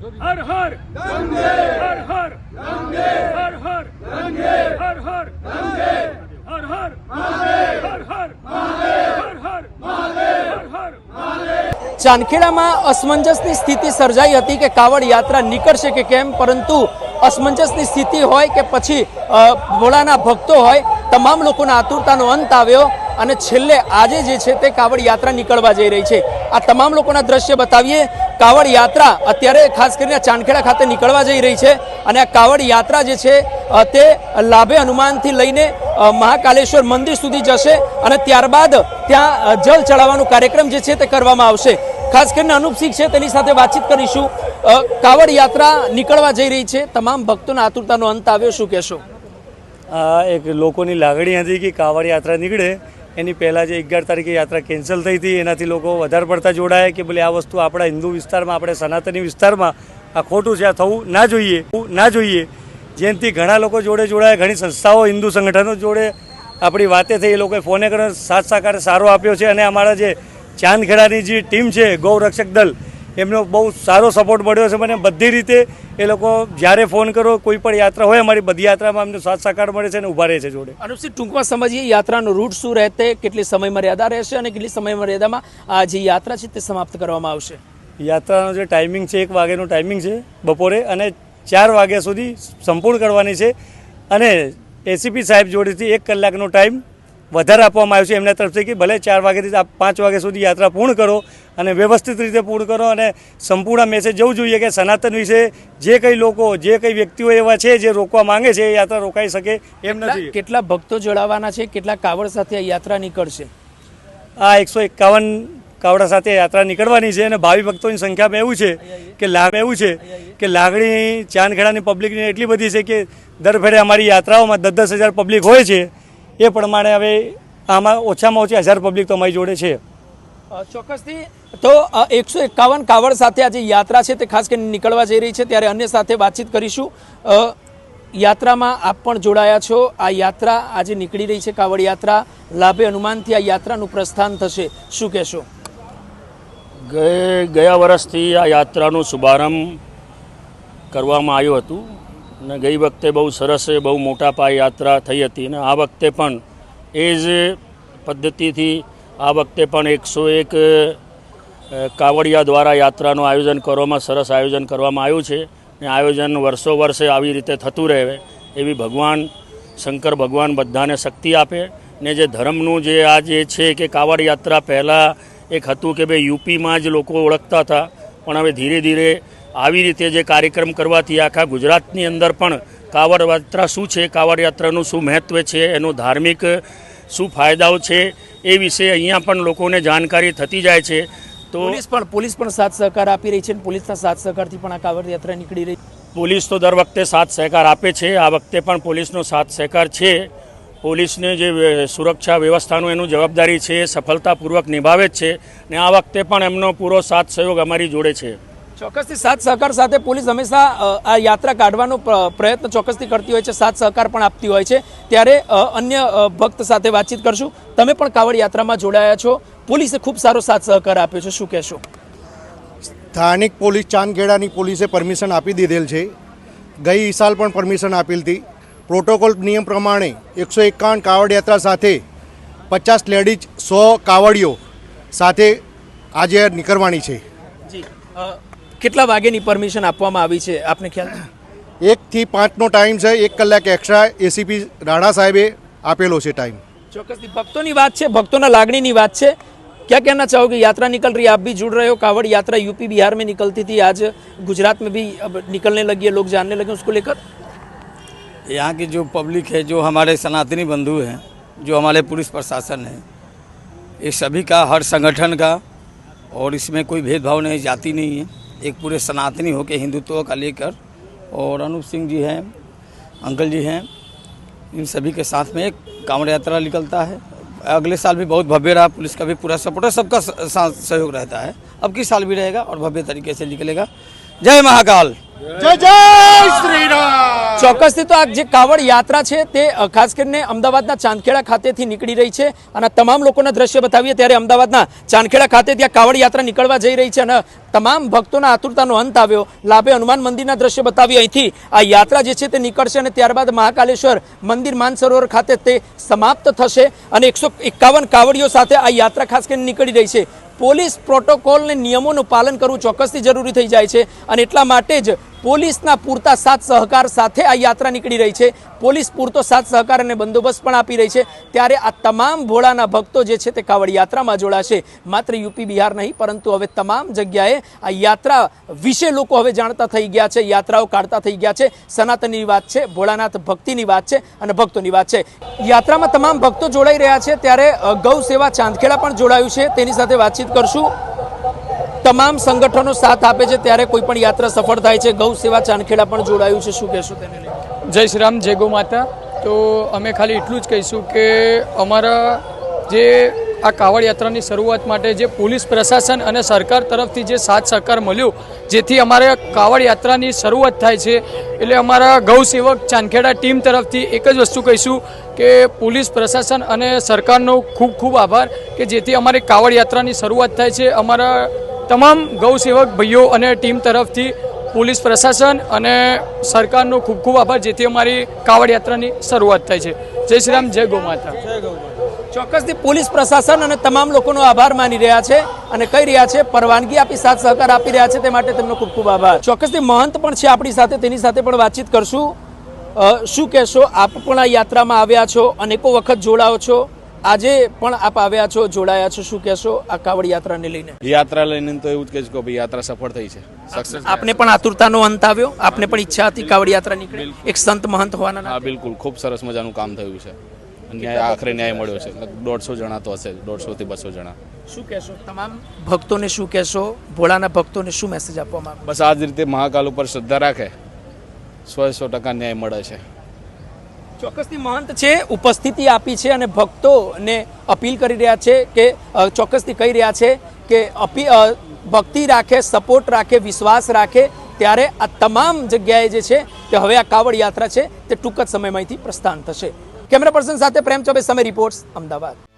હર હર હર હર હર હર હર હર હર હર ચાંદખેડામાં અસમંજસની સ્થિતિ સર્જાઈ હતી કે કાવડ યાત્રા નીકળશે કે કેમ? પરંતુ અસમંજસની સ્થિતિ હોય કે પછી ભોળાના ભક્તો હોય તમામ લોકોના આતુરતાનો અંત આવ્યો. અને છેલ્લે આજે જે છે તે કાવડ યાત્રા નીકળવા જઈ રહી છે. આ તમામ લોકોના દ્રશ્ય બતાવીએ. કાવડ યાત્રા અત્યારે ખાસ કરીને ચાંદખેડા ખાતે નીકળવા જઈ રહી છે અને આ કાવડ યાત્રા જે છે તે લાભે હનુમાનથી લઈને મહાકાલેશ્વર મંદિર સુધી જશે અને ત્યારબાદ ત્યાં જળ ચડાવવાનો કાર્યક્રમ જે છે તે કરવામાં આવશે. ખાસ કરીને અનુપસિંહ છે તેની સાથે વાતચીત કરીશું. કાવડ યાત્રા નીકળવા જઈ રહી છે. તમામ ભક્તોના આતુરતાનો અંત આવ્યો. શું કહેશો? એક લોકોની લાગણી હતી કે કાવડ યાત્રા નીકળે. એની પહેલાં જે અગિયાર તારીખે યાત્રા કેન્સલ થઈ હતી, એનાથી લોકો વધારે પડતા જોડાયા કે ભલે આ વસ્તુ આપણા હિન્દુ વિસ્તારમાં, આપણે સનાતની વિસ્તારમાં આ ખોટું છે, આ થવું ના જોઈએ ના જોઈએ. જેનાથી ઘણા લોકો જોડે જોડાયા, ઘણી સંસ્થાઓ હિન્દુ સંગઠનો જોડે આપણી વાતે થઈ, એ લોકોએ ફોને કરીને સાથ સહકાર સારો આપ્યો છે અને અમારા જે ચાંદખેડાની જે ટીમ છે, ગૌરક્ષક દળ એમનો બહુ સારો સપોર્ટ મળ્યો છે મને. બધી રીતે એ લોકો જ્યારે ફોન કરો કોઈ પણ યાત્રા હોય અમારી બધી યાત્રામાં અમને સાથ સહકાર મળે છે અને ઊભા રહે છે જોડે. અનુપસિંહ ટૂંકમાં સમજીએ યાત્રાનો રૂટ શું રહેશે કેટલી સમય મર્યાદા રહેશે અને કેટલી સમય મર્યાદામાં આ જે યાત્રા છે તે સમાપ્ત કરવામાં આવશે? યાત્રાનો જે ટાઈમિંગ છે એક વાગ્યાનો ટાઈમિંગ છે બપોરે અને ચાર વાગ્યા સુધી સંપૂર્ણ કરવાની છે. અને એસીપી સાહેબ જોડેથી એક કલાકનો ટાઈમ વધારે આપવામાં આવ્યું છે એમના તરફથી કે ભલે ચાર વાગ્યાથી આપ પાંચ વાગ્યા સુધી યાત્રા પૂર્ણ કરો અને વ્યવસ્થિત રીતે પૂર્ણ કરો અને સંપૂર્ણ મેસેજ જવું જોઈએ કે સનાતન વિશે જે કંઈ લોકો જે કંઈ વ્યક્તિઓ એવા છે જે રોકવા માંગે છે એ યાત્રા રોકાઈ શકે એમ નથી. કેટલા ભક્તો જોડાવાના છે? કેટલા કાવડ સાથે આ યાત્રા નીકળશે? આ એકસો એકાવન કાવડા સાથે યાત્રા નીકળવાની છે અને ભાવિ ભક્તોની સંખ્યામાં એવું છે કે લાભ એવું છે કે લાગણી ચાંદખેડાની પબ્લિકની એટલી બધી છે કે દર ફેરે અમારી યાત્રાઓમાં દસ દસ હજાર પબ્લિક હોય છે એ પ્રમાણે હવે આમાં ઓછામાં ઓછી હજાર પબ્લિક તો અમારી જોડે છે. ચોક્કસથી. તો એકસો એકાવન કાવડ સાથે આજે યાત્રા છે તે ખાસ કરીને નીકળવા જઈ રહી છે. ત્યારે અન્ય સાથે વાતચીત કરીશું. યાત્રામાં આપ પણ જોડાયા છો. આ યાત્રા આજે નીકળી રહી છે કાવડ યાત્રા. લાભે હનુમાનથી આ યાત્રાનું પ્રસ્થાન થશે. શું કહેશો? ગયે ગયા વર્ષથી આ યાત્રાનો શુભારંભ કરવામાં આવ્યું હતું. અને ગઈ વખતે બહુ સરસ બહુ મોટા પાયે યાત્રા થઈ હતી અને આ વખતે પણ એ જ પદ્ધતિથી આ વખતે પણ એકસો એક કાવડિયા દ્વારા યાત્રાનું આયોજન કરવામાં સરસ આયોજન કરવામાં આવ્યું છે અને આયોજન વર્ષો વર્ષે આવી રીતે થતું રહે એવી ભગવાન, શંકર ભગવાન બધાને શક્તિ આપે ને જે ધર્મનું જે આ જે છે કે કાવડ યાત્રા પહેલાં એક હતું કે ભાઈ યુપીમાં જ લોકો ઓળખતા હતા, પણ હવે ધીરે ધીરે આવી રીતે જે કાર્યક્રમ કરવાથી આખા ગુજરાતની અંદર પણ કાવડ યાત્રા શું છે કાવડ યાત્રાનું શું મહત્ત્વ છે એનું ધાર્મિક શું ફાયદાઓ છે એ વિશે અહીંયા પણ લોકોને જાણકારી થતી જાય છે. તો પોલીસ પણ પોલીસ પણ સાથ સહકાર આપી રહી છે અને પોલીસના સાથ સહકારથી પણ આ કાવડ યાત્રા નીકળી રહી પોલીસ તો દર વખતે સાથ સહકાર આપે છે આ વખતે પણ પોલીસનો સાથ સહકાર છે. પોલીસને જે સુરક્ષા વ્યવસ્થાનું એનું જવાબદારી છે એ સફળતાપૂર્વક નિભાવે જ છે ને આ વખતે પણ એમનો પૂરો સાથ સહયોગ અમારી જોડે છે. ચોક્કસથી સાથ સહકાર સાથે પોલીસ હંમેશા આ યાત્રા કાઢવાનો પ્રયત્ન ચોક્કસથી કરતી હોય છે સાથ સહકાર પણ આપતી હોય છે. ત્યારે અન્ય ભક્ત સાથે વાતચીત કરશું. તમે પણ કાવડ યાત્રામાં જોડાયા છો. પોલીસે ખૂબ સારો સાથ સહકાર આપ્યો છે. શું કહેશો? સ્થાનિક પોલીસ ચાંદગેડાની પોલીસે પરમિશન આપી દીધેલ છે. ગઈ સાલ પણ પરમિશન આપેલ હતી. પ્રોટોકોલ નિયમ પ્રમાણે એકસો એકાવન કાવડ યાત્રા સાથે પચાસ લેડીઝ સો કાવડીઓ સાથે આજે નીકળવાની છે. જી. કેટલા વાગ્યાની પરમિશન આપવામાં આવી છે આપને ખ્યાલ છે? એકથી પાંચનો ટાઈમ છે એક કલાક એક્સ્ટ્રા એસીપી રાણા સાહેબે આપેલો છે ટાઈમ ચોક્કસથી ભક્તોની વાત છે ભક્તોના લાગણીની વાત છે क्या कहना चाहोगे यात्रा निकल रही है आप भी जुड़ रहे हो कावड़ यात्रा यूपी बिहार में निकलती थी आज गुजरात में भी अब निकलने लगी है लोग जानने लगे उसको लेकर यहाँ की जो पब्लिक है जो हमारे सनातनी बंधु हैं जो हमारे पुलिस प्रशासन है ये सभी का हर संगठन का और इसमें कोई भेदभाव नहीं जाति नहीं है एक पूरे सनातनी होकर हिंदुत्व का लेकर और अनूप सिंह जी हैं, अंकल जी हैं, इन सभी के साथ में एक कांवड़ यात्रा निकलता है। अगले साल भी बहुत भव्य रहा, पुलिस का भी पूरा सपोर्ट है, सबका सहयोग रहता है। अब किस साल भी रहेगा और भव्य तरीके से निकलेगा જય મહાકાલ. જય તો આ જે કાવડ યાત્રા છે તે ખાસ કરીને અમદાવાદના ચાંદખેડા ખાતેથી નીકળી રહી છે અને તમામ લોકોના દ્રશ્ય બતાવીએ ત્યારે અમદાવાદના ચાંદખેડા ખાતે ત્યાં કાવડ યાત્રા નીકળવા જઈ રહી છે અને તમામ ભક્તોના આતુરતાનો અંત આવ્યો. લાભે હનુમાન મંદિરના દ્રશ્ય બતાવી અહીંથી આ યાત્રા જે છે તે નીકળશે અને ત્યારબાદ મહાકાલેશ્વર મંદિર માનસરોવર ખાતે તે સમાપ્ત થશે અને એકસો એકાવન કાવડીઓ સાથે આ યાત્રા ખાસ કરીને નીકળી રહી છે. પોલીસ પ્રોટોકોલ અને નિયમોનું પાલન કરવું ચોક્કસથી જરૂરી થઈ જાય છે અને એટલા માટે જ પોલીસના પૂરતા સાથ સહકાર સાથે આ યાત્રા નીકળી રહી છે. પોલીસ પૂરતો સાથ સહકાર અને બંદોબસ્ત પણ આપી રહી છે. ત્યારે આ તમામ ભોળાના ભક્તો જે છે તે કાવડ યાત્રામાં જોડાશે. માત્ર યુપી બિહાર નહીં, પરંતુ હવે તમામ જગ્યાએ આ યાત્રા વિશે લોકો હવે જાણતા થઈ ગયા છે. યાત્રાઓ કાઢતા થઈ ગયા છે. સનાતનની વાત છે, ભોળાનાથ ભક્તિની વાત છે અને ભક્તોની વાત છે. યાત્રામાં તમામ ભક્તો જોડાઈ રહ્યા છે. ત્યારે ગૌ સેવા ચાંદખેડા પણ જોડાયું છે. તેની સાથે વાતચીત કરશું. તમામ સંગઠનો સાથ આપે છે ત્યારે કોઈ પણ યાત્રા સફળ થાય છે. ગૌ સેવા ચાંદખેડા પણ જોડાયું છે. શું કહેશો તેને જય શ્રી રામ, જય ગો માતા. તો અમે ખાલી એટલું જ કહીશું કે અમારા જે આ કાવડ યાત્રાની શરૂઆત માટે જે પોલીસ પ્રશાસન અને સરકાર તરફથી જે સાથ સહકાર મળ્યો, જેથી અમારે કાવડ યાત્રાની શરૂઆત થાય છે. એટલે અમારા ગૌ સેવક ચાંદખેડા ટીમ તરફથી એક જ વસ્તુ કહીશું કે પોલીસ પ્રશાસન અને સરકારનો ખૂબ ખૂબ આભાર કે જેથી અમારી કાવડ યાત્રાની શરૂઆત થાય છે. અમારા તમામ ગૌસેવક ભાઈઓ અને ટીમ તરફથી પોલીસ પ્રશાસન અને સરકારનો ખૂબ ખૂબ આભાર, જેથી અમારી કાવડ યાત્રાની શરૂઆત થાય છે. જય શ્રી રામ, જય ગૌ માતા ચોક્કસથી પોલીસ પ્રશાસન અને તમામ લોકોનો આભાર માની રહ્યા છે અને કહી રહ્યા છે, પરવાનગી આપી, સાથ સહકાર આપી રહ્યા છે, તે માટે તેમનો ખૂબ ખૂબ આભાર. ચોક્કસથી મહંત પણ છે આપણી સાથે, તેની સાથે પણ વાતચીત કરશું. શું કહેશો? આપ પણ આ યાત્રામાં આવ્યા છો, અનેકો વખત જોડાઓ છો. આજે પણ આપ આવ્યા છો જોડાયા છો શું કહેશો આ કાવડ યાત્રાને લઈને? યાત્રા લઈને તો એવું જ કહીશ કે ભાઈ યાત્રા સફળ થઈ છે. સક્સેસ આપને પણ આતુરતાનો અંત આવ્યો? આપને પણ ઈચ્છા હતી કાવડ યાત્રા નીકળે? એક સંત મહંત હોવાના. હા બિલકુલ. ખૂબ સરસ મજાનું કામ થયું છે. ન્યાય આખરે ન્યાય મળ્યો છે. દોઢસો જણા તો હશે દોઢસો થી બસો જણા. શું કહેશો? તમામ ભક્તોને શું કહેશો? ભોળાના ભક્તોને શું મેસેજ આપવામાં બસ આ જ રીતે મહાકાલ ઉપર શ્રદ્ધા રાખે. સો સો ટકા ન્યાય મળે છે. ચોક્કસથી મહંત છે, ઉપસ્થિતિ આપી છે અને ભક્તોને અપીલ કરી રહ્યા છે કે ચોક્કસથી કહી રહ્યા છે કે અપી ભક્તિ રાખે, સપોર્ટ રાખે, વિશ્વાસ રાખે, ત્યારે આ તમામ જગ્યાએ જે છે તે હવે આ કાવડ યાત્રા છે તે ટૂંક જ સમયમાં અહીંથી પ્રસ્થાન થશે. કેમેરા પર્સન સાથે પ્રેમ ચોબે સમય રિપોર્ટ્સ, અમદાવાદ.